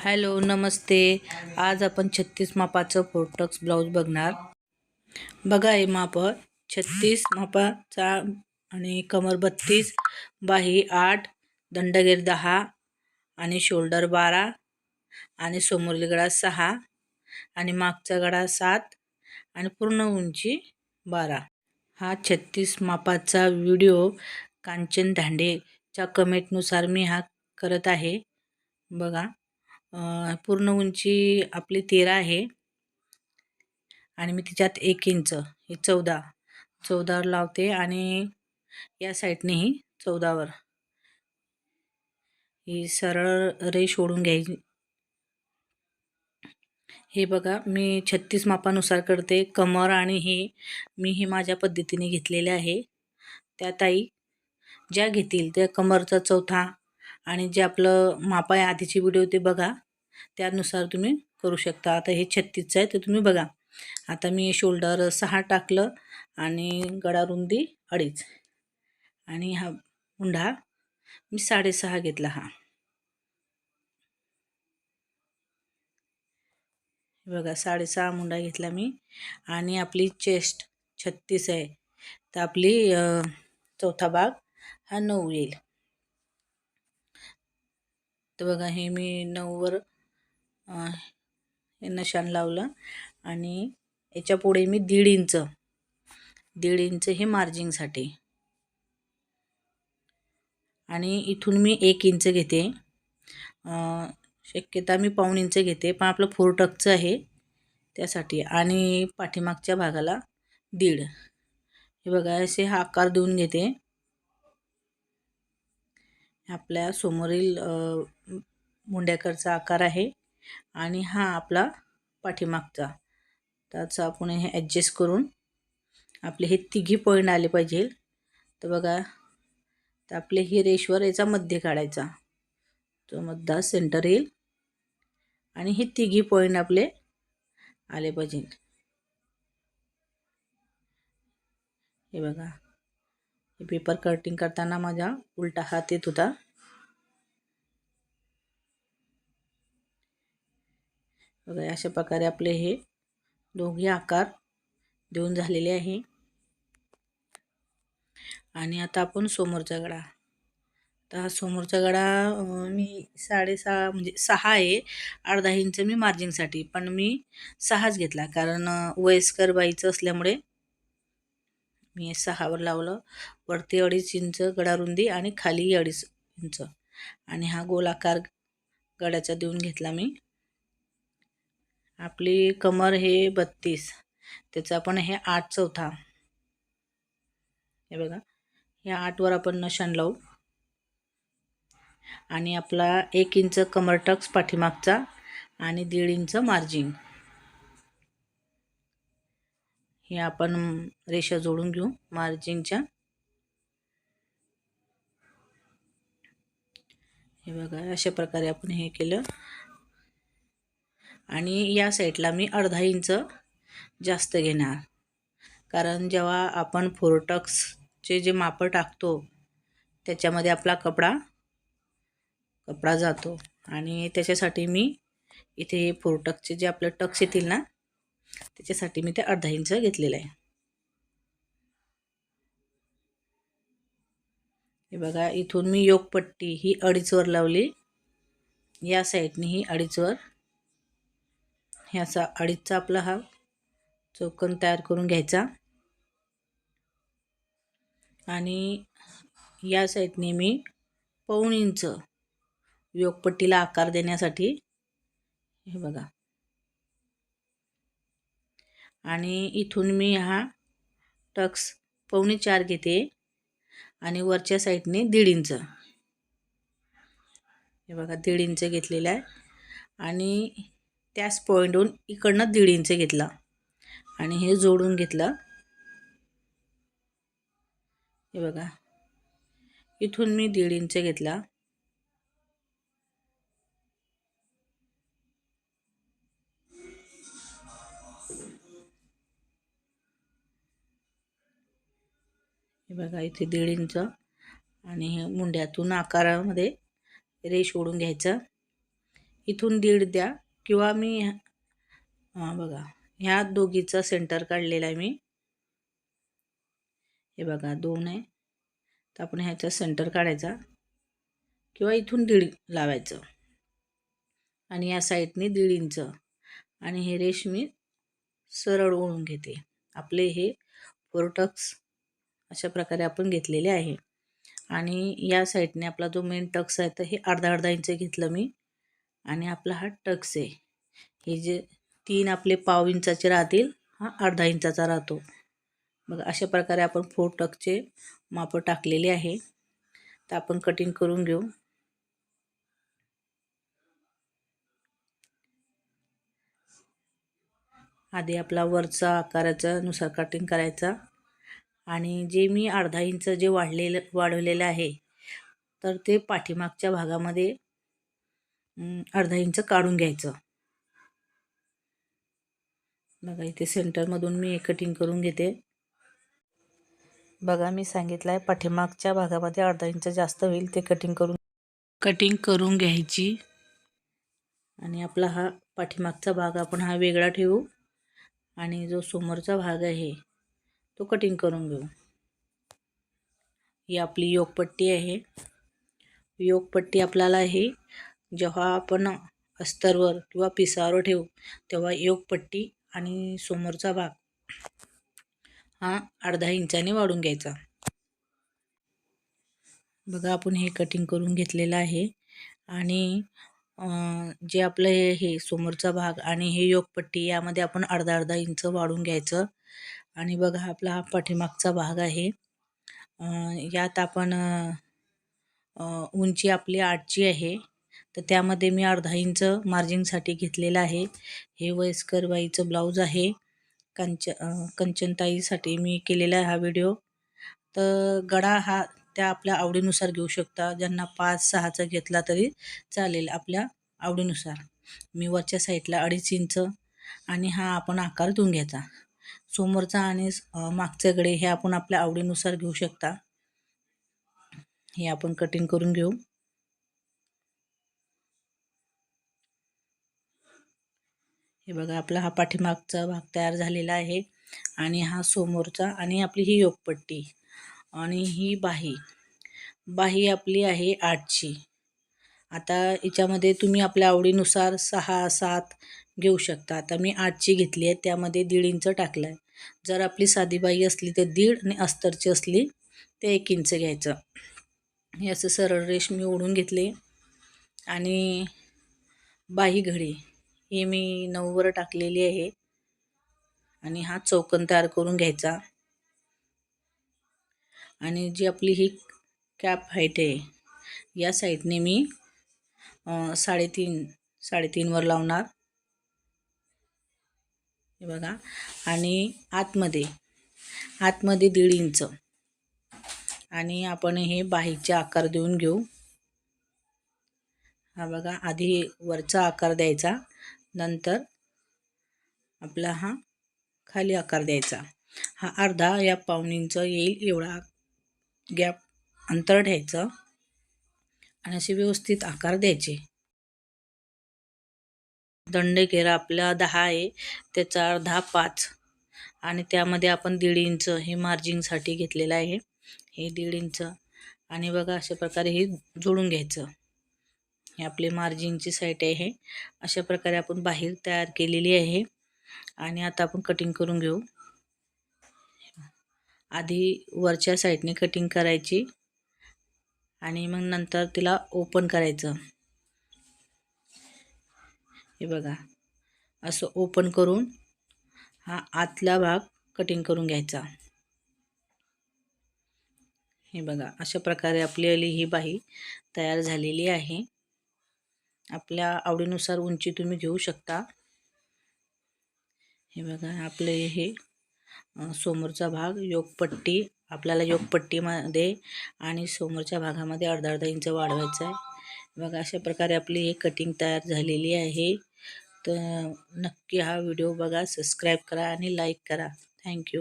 Hello नमस्ते. आज आपण छत्तीस मापाचं फोर्टक्स ब्लाऊज बघणार. बघा हे माप. छत्तीस मापाचा आणि कमर बत्तीस बाही आठ दंडगीर दहा आणि शोल्डर बारा आणि समोरील गळा सहा आणि मागचा गळा सात आणि पूर्ण उंची बारा. हा छत्तीस मापाचा व्हिडिओ कांचन धांडेच्या कमेंटनुसार मी हा करत आहे. बघा. पूर्ण उंची आपली तेरा आहे. आणि मी तिच्यात एक इंच हे चौदा. चौदावर लावते आणि या साईडनेही चौदावर. ही सरळ रेष ओढून घ्यायची. हे बघा मी छत्तीस मापानुसार करते. कमर आणि हे मी हे माझ्या पद्धतीने घेतलेले आहे. त्या ताई ज्या घेतील त्या कमरचा चौथा आणि जे आपलं माप आहे आधीची व्हिडिओ ते बघा. त्यानुसार तुम्ही करू शकता. आता हे छत्तीसचं आहे ते तुम्ही बघा. आता मी शोल्डर सहा टाकलं आणि गळा रुंदी अडीच. आणि हा हुंडा मी साडेसहा घेतला हा. बघा साडेसहा मुंडा घेतला मी. आणि आपली चेस्ट छत्तीस आहे. तर आपली चौथा भाग हा नऊ येईल. तर बघा हे मी नऊवर हे नशान लावलं आणि याच्यापुढे मी दीड इंच दीड इंच हे मार्जिंगसाठी आणि इथून मी एक इंच घेते. शक्यता मी पाऊण इंच घेते पण आपलं फोर टकचं आहे त्यासाठी. आणि पाठीमागच्या भागाला दीड. हे बघा असे हा आकार देऊन घेते. आपल्या समोरील मुंड्याकरचा आकार आहे आणि हा आपला पाठीमागचा. त्याचं आपण हे ॲडजस्ट करून आपले हे तिघी पॉईंट आले पाहिजे तर बघा तर आपले हे रेशवर याचा मध्य काढायचा. तो मध्या सेंटर येईल आणि हे तिघी पॉईंट आपले आले पाहिजे हे बघा हे पेपर कटिंग करताना माझा उलटा हात येत होता. बघा अशा प्रकारे आपले हे दोघे आकार देऊन झालेले आहे. आणि आता आपण समोरचा गळा तर हा समोरचा गळा मी साडेसहा म्हणजे सहा आहे. अर्धा इंच मी मार्जिंगसाठी पण मी सहाच घेतला. कारण वयस्कर बाईचं असल्यामुळे मी सहावर लावलं. वरती अडीच इंच गडारुंदी आणि खाली अडीच इंच. आणि हा गोलाकार गड्याचा देऊन घेतला मी. आपली कमर हे बत्तीस. त्याचं आपण हे आठ चौथा. हे बघा. ह्या आठवर आपण नशान लावू. आणि आपला एक इंच कमर टक्स पाठीमागचा आणि दीड इंच मार्जिन. हे आपण रेषा जोडून घेऊ मार्जिनच्या. हे बघा अशा प्रकारे आपण हे केलं. आणि या साईडला मी अर्धा इंच जास्त घेणार. कारण जेव्हा आपण फोरटक्सचे जे मापं टाकतो त्याच्यामध्ये आपला कपडा कपडा जातो. आणि त्याच्यासाठी मी इथे फोरटक्सचे जे आपले टक्स येतील ना त्याच्यासाठी मी ते अर्धा इंच घेतलेलं आहे. हे बघा इथून मी योगपट्टी ही अडीचवर लावली. या साईडने ही अडीचवर. ह्याचा अडीचचा आपला हा चौकन तयार करून घ्यायचा. आणि या साईडने मी पाऊण इंच योगपट्टीला आकार देण्यासाठी हे बघा आणि इथून मी हा टक्स पावणे चार घेते आणि वरच्या साईडने दीड इंच. हे बघा दीड इंच घेतलेला आहे. आणि त्याच पॉईंटहून इकडनं दीड इंच घेतला. आणि हे जोडून घेतलं. हे बघा इथून मी दीड इंच घेतला. बघा इथे दीड इंच आणि मुंड्यातून आकारामध्ये रेष ओढून घ्यायचं. इथून दीड द्या. किंवा मी हां बघा. ह्या दोघीचा सेंटर काढलेला आहे मी. हे बघा दोन आहे. तर आपण ह्याचा सेंटर काढायचा. किंवा इथून दीड लावायचं. आणि या साईडने दीड इंच. आणि हे रेश मी सरळ ओळून घेते. आपले हे फोरटक्स अशा प्रकारे आपण घेतलेले आहे. आणि या साईडने आपला जो मेन टक्स आहे तर हे अर्धा अर्धा इंच घेतलं मी. आणि आपला हा टक्स आहे. हे जे तीन आपले पाव इंचाचे राहतील हा अर्धा इंचाचा राहतो. मग अशा प्रकारे आपण फोर टक्सचे मापं टाकलेले आहे. तर आपण कटिंग करून घेऊ. आधी आपला वरचा आकाराचा नुसार कटिंग करायचा. आणि जे मी अर्धा इंच जे वाढलेलं वाढवलेलं आहे तर ते पाठीमागच्या भागामध्ये अर्धा इंच काढून घ्यायचं. बघा इथे सेंटरमधून मी कटिंग करून घेते. बघा मी सांगितलं आहे पाठीमागच्या भागामध्ये अर्धा इंच जास्त होईल ते कटिंग करून कटिंग करून घ्यायची. आणि आपला हा पाठीमागचा भाग आपण हा वेगळा ठेवू. आणि जो समोरचा भाग आहे तो कटिंग करून घेऊ. ही आपली योगपट्टी आहे. योगपट्टी आपल्याला ही जेव्हा आपण अस्तरवर किंवा पिसावर ठेवू तेव्हा योगपट्टी आणि समोरचा भाग हा अर्धा इंचाने वाढून घ्यायचा. बघा आपण हे कटिंग करून घेतलेलं आहे आणि जे आपलं हे हे समोरचा भाग आणि हे योगपट्टी यामध्ये आपण अर्धा अर्धा इंच वाढून घ्यायचं. आणि बघा आपला हा पाठीमागचा भाग आहे. यात आपण उंची आपली आठची आहे. तर त्यामध्ये मी अर्धा इंच मार्जिंगसाठी घेतलेलं आहे. हे वयस्कर बाईचं ब्लाऊज आहे. कंच कंचनताईसाठी मी केलेला आहे हा व्हिडिओ तर गडा हा त्या आपल्या आवडीनुसार घेऊ शकता. ज्यांना पाच सहाचा घेतला तरी चालेल आपल्या आवडीनुसार. मी वरच्या साईडला अडीच इंच आणि हा आपण आकार देऊन घ्यायचा. समोरचा आणि मागचे गडे हे आपण आपल्या आवडीनुसार घेऊ शकता. हे आपण कटिंग करून घेऊ. हे बघा आपला हा पाठीमागचा भाग तयार झालेला आहे आणि हा समोरचा आणि आपली ही योगपट्टी आणि ही बाही. बाही आपली आहे आठची. आता याच्यामध्ये तुम्ही आपल्या आवडीनुसार सहा सात घेऊ शकता. आता मी आठची घेतली आहे त्यामध्ये दीड इंच टाकलं आहे जर आपली साधी बाई असली तर दीड आणि अस्तरची असली ते एक इंच घ्यायचं. हे असं सरळ रेश मी ओढून घेतले. आणि बाही घडी ही मी नऊवर टाकलेली आहे. आणि हा चौकन तयार करून घ्यायचा. आणि जी आपली ही कॅप हाईट आहे या साईडने मी साडेतीन साडेतीनवर लावणार. हे बघा. आणि आतमध्ये आतमध्ये दीड इंच. आणि आपण हे बाहीचे आकार देऊन घेऊ. हा बघा आधी वरचा आकार द्यायचा. नंतर आपला हा खाली आकार द्यायचा. हा अर्धा या इंच येईल एवढा गॅप अंतर ठेवायचं. आणि असे व्यवस्थित आकार द्यायचे. दंडकेरा आपला दहा आहे त्याचा अर्धा पाच. आणि त्यामध्ये आपण दीड इंच हे मार्जिंगसाठी घेतलेलं आहे. हे दीड इंच. आणि बघा अशा प्रकारे हे जोडून घ्यायचं. हे आपले मार्जिंगची साईट आहे. अशा प्रकारे आपण बाहेर तयार केलेली आहे. आणि आता आपण कटिंग करून घेऊ. आधी वरच्या साईडने कटिंग करायची. आणि मग नंतर तिला ओपन करायचं. हे बघा. असं ओपन करून हा आतला भाग कटिंग करून घ्यायचा. हे बघा अशा प्रकारे आपली ही बाही तयार झालेली आहे. आपल्या आवडीनुसार उंची तुम्ही घेऊ शकता. हे बघा आपले हे समोरचा भाग योगपट्टी आपल्याला योगपट्टीमध्ये आणि समोरच्या भागामध्ये अर्धा अर्धा इंच वाढवायचा आहे बघा अशा प्रकारे आपली हे कटिंग तयार झालेली आहे. तर नक्की हा व्हिडिओ बघा सबस्क्राईब करा आणि लाईक करा. थँक्यू